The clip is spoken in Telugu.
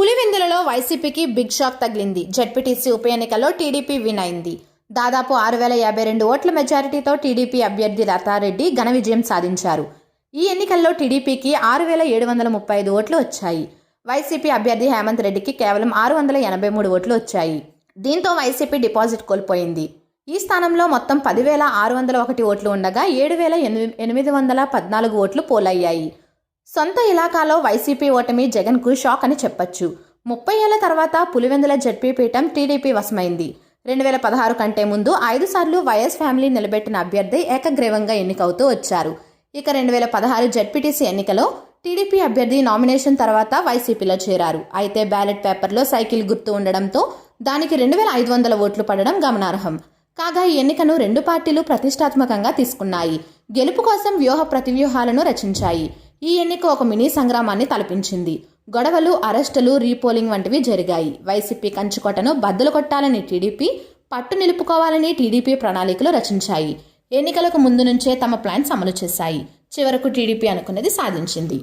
పులివెందులలో వైసీపీకి బిగ్ షాక్ తగిలింది. జడ్పీటీసీ ఉప ఎన్నికల్లో టీడీపీ విన్ అయింది. దాదాపు ఆరు వేల యాభై రెండు ఓట్ల మెజారిటీతో టీడీపీ అభ్యర్థి లతారెడ్డి ఘన విజయం సాధించారు. ఈ ఎన్నికల్లో టీడీపీకి ఆరు వేల ఏడు వందల ముప్పై ఐదు ఓట్లు వచ్చాయి. వైసీపీ అభ్యర్థి హేమంత్ రెడ్డికి కేవలం ఆరు వందల ఎనభై మూడు ఓట్లు వచ్చాయి. దీంతో వైసీపీ డిపాజిట్ కోల్పోయింది. ఈ స్థానంలో మొత్తం పదివేల ఆరు వందల ఒకటి ఓట్లు ఉండగా ఏడు వేల ఎనిమిది ఎనిమిది వందల పద్నాలుగు ఓట్లు పోలయ్యాయి. సొంత ఇలాకాలో వైసీపీ ఓటమి జగన్కు షాక్ అని చెప్పొచ్చు. ముప్పై ఏళ్ళ తర్వాత పులివెందుల జడ్పీ పీఠం టీడీపీ వశమైంది. రెండు వేల పదహారు కంటే ముందు ఐదు సార్లు వైఎస్ ఫ్యామిలీ నిలబెట్టిన అభ్యర్థి ఏకగ్రీవంగా ఎన్నికవుతూ వచ్చారు. ఇక రెండు వేల పదహారు జడ్పీటీసీ ఎన్నికలో టీడీపీ అభ్యర్థి నామినేషన్ తర్వాత వైసీపీలో చేరారు. అయితే బ్యాలెట్ పేపర్లో సైకిల్ గుర్తు ఉండడంతో దానికి రెండు వేల ఐదు వందల ఓట్లు పడడం గమనార్హం. కాగా ఈ ఎన్నికను రెండు పార్టీలు ప్రతిష్టాత్మకంగా తీసుకున్నాయి. గెలుపు కోసం వ్యూహ ప్రతివ్యూహాలను రచించాయి. ఈ ఎన్నిక ఒక మినీ సంగ్రామాన్ని తలపించింది. గొడవలు అరెస్టులు రీపోలింగ్ వంటివి జరిగాయి. వైసీపీ కంచుకోటను బద్దలు కొట్టాలని టీడీపీ పట్టు నిలుపుకోవాలని టీడీపీ ప్రణాళికలు రచించాయి. ఎన్నికలకు ముందు నుంచే తమ ప్లాన్స్ అమలు చేశాయి. చివరకు టీడీపీ అనుకున్నది సాధించింది.